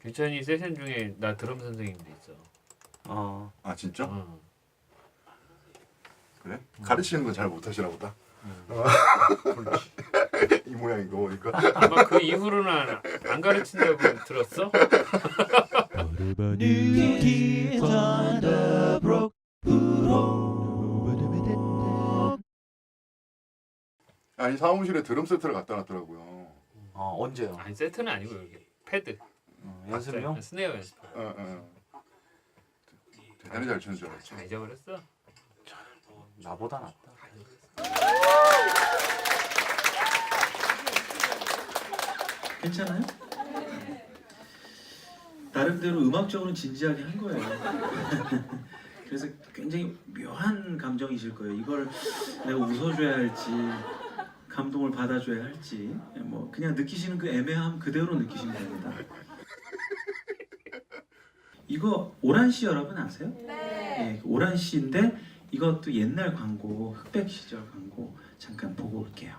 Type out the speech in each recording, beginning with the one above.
규찬이 세션 중에 나 드럼 선생님도 있어. 어. 아 진짜? 어. 그래? 가르치는 건 잘 못하시나 보다. 이 모양인 거 보니까. 아마 그 이후로는 안, 안 가르친다고 들었어? New kids on the block. 아니 사무실에 드럼 세트를 갖다 놨더라고요. 어 언제요? 아니 세트는 아니고 여기 패드. 어, 연습용? 스네어 연습. 어, 어. 대단히 잘 치는 줄 알았지. 다 잊어버렸어. 나보다 낫다. 괜찮아요? 나름대로 음악적으로는 진지하게 한 거예요. 그래서 굉장히 묘한 감정이실 거예요. 이걸 내가 웃어줘야 할지 감동을 받아줘야 할지 뭐 그냥 느끼시는 그 애매함 그대로 느끼시면 됩니다. 이거 오란 씨 여러분 아세요? 네. 오란 씨인데 이것도 옛날 광고 흑백 시절 광고 잠깐 보고 올게요.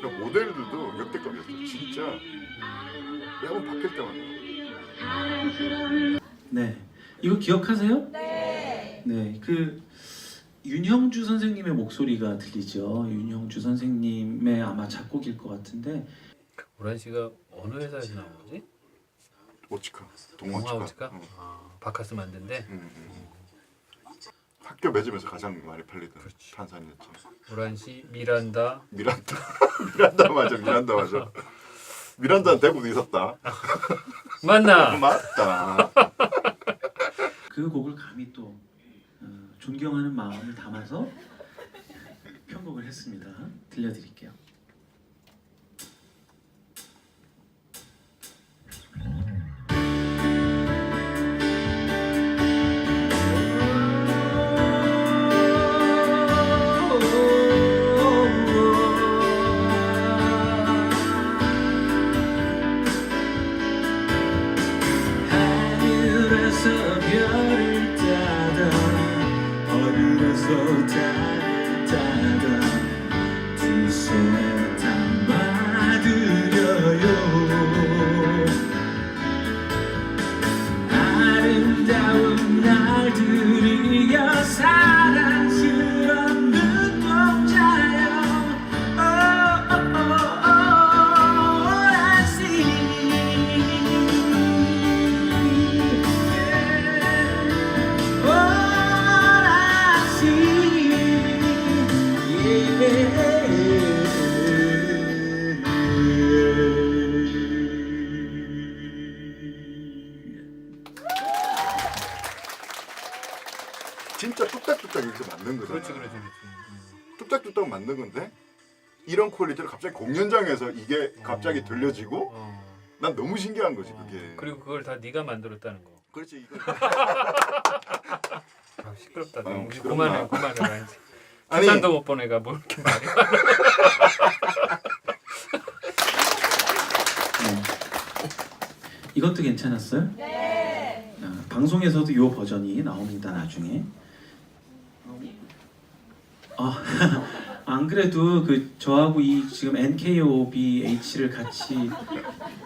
그러니까 모델들도 역대급이었어. 진짜 매번 바뀔 때마다. 네. 이거 기억하세요? 네. 네. 그 윤형주 선생님의 목소리가 들리죠. 윤형주 선생님의 아마 작곡일 것 같은데 오란 씨가 어느 회사에서 나온 거지? 오치카, 동화 동화치카. 오치카? 응. 아, 바카스 만든데 응, 응. 학교 매점에서 가장 많이 팔리던 탄산이었지. 오란 씨, 미란다, 미란다, 미란다 맞아, 미란다 맞아. 미란다는 대구도 있었다. 맞나? 맞다. 그 곡을 감히 또 어, 존경하는 마음을 담아서 편곡을 했습니다. 들려드릴게요. 하늘에서 별 두 손 만든 거잖아. 그렇지, 그렇지, 그렇지. 뚝딱뚝딱 만든 건데 이런 퀄리티를 갑자기 공연장에서 이게 갑자기 어. 들려지고 어. 난 너무 신기한 거지 그게. 그리고 그걸 다 네가 만들었다는 거. 그렇지 이거. 아, 시끄럽다. 어, 너무 시끄럽나? 그만해, 그만해. 이제. 아니 부산도 못 보내가 뭐 이렇게 많아. 네. 이것도 괜찮았어요? 네. 방송에서도 이 버전이 나옵니다 나중에. 아, 안 그래도 그 저하고 이 지금 NKOBH를 같이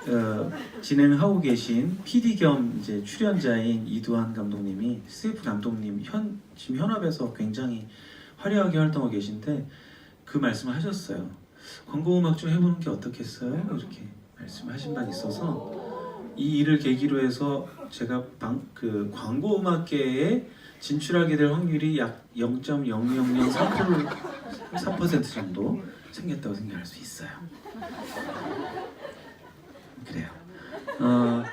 어, 진행하고 계신 PD 겸 이제 출연자인 이두환 감독님이 스테이프 감독님 현 지금 현업에서 굉장히 화려하게 활동하고 계신데 그 말씀을 하셨어요. 광고 음악 좀 해보는 게 어떻겠어요? 이렇게 말씀하신 바가 있어서 이 일을 계기로 해서 제가 방, 그 광고 음악계에 진출하게 될 확률이 약 0.0003% 3% 정도 생겼다고 생각할 수 있어요. 그래요. 어,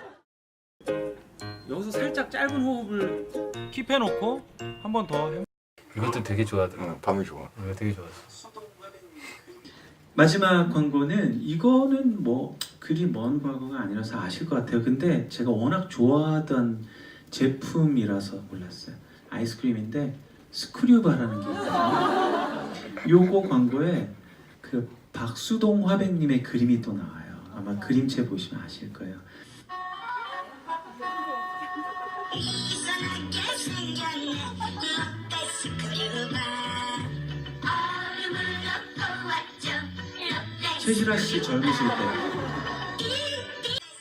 여기서 살짝 짧은 호흡을 킵해놓고 한 번 더 해. 이것도 되게 좋아하더라. 응, 방이 좋아. 이거 되게 좋았어. 마지막 광고는 이거는 뭐 그리 먼 과거가 아니라서 아실 것 같아요. 근데 제가 워낙 좋아하던 제품이라서 몰랐어요. 아이스크림인데 스크류바라는 게 있거든요. 요거 광고에 그 박수동 화백님의 그림이 또 나와요. 아마 그림체 보시면 아실 거예요. 최실아 씨 젊으실 때.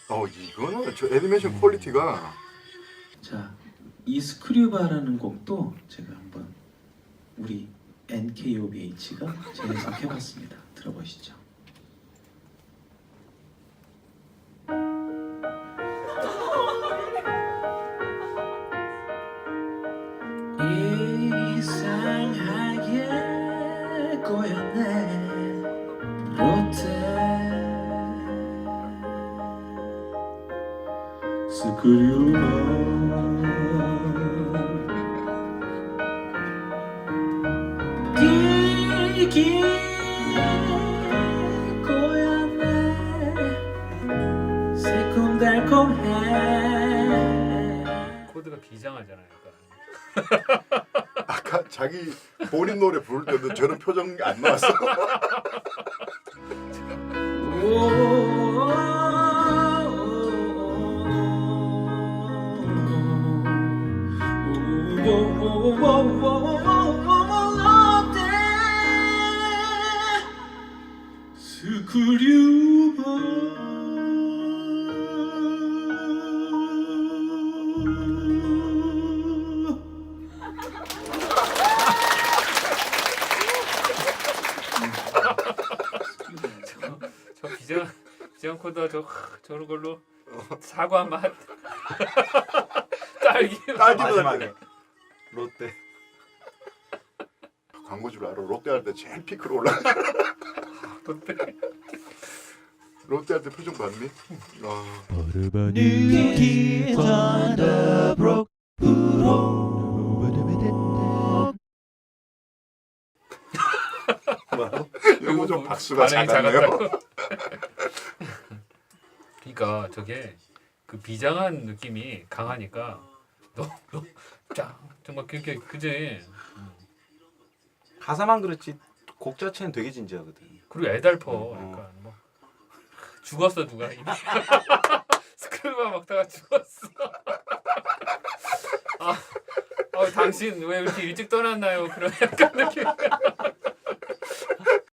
어 이거는 저 애니메이션 퀄리티가 자, 이 스크류바라는 곡도 제가 한번 우리 NKOBH가 재해석해봤습니다. 들어보시죠. 스크류바 새콤달콤해 코드가 비장하잖아요. 약간. 아까 자기 본인 노래 부를 때도 저런 표정이 안 나왔어. 스 크류바 저 비장 비장 코드가 저 저런 걸로 사과 맛 딸기 맛. 딸기도 마지막에. 롯데. 광고주를 알아. 롯데 할 때 제일 피크로 올라. 롯데. 롯데 할때 표정 봤니? 아, New kids on the block. 이거 좀 박수가 반응이 작았네요. 작았다고. 그러니까 저게 그 비장한 느낌이 강하니까 너무 짱 정말 그게 그제 가사만 그렇지 곡 자체는 되게 진지하거든. 그리고 애달퍼 어. 약간 뭐. 죽었어 누가? 스크류바 먹다가 죽었어. 아, 어, 당신 왜 이렇게 일찍 떠났나요? 그런 약간 느낌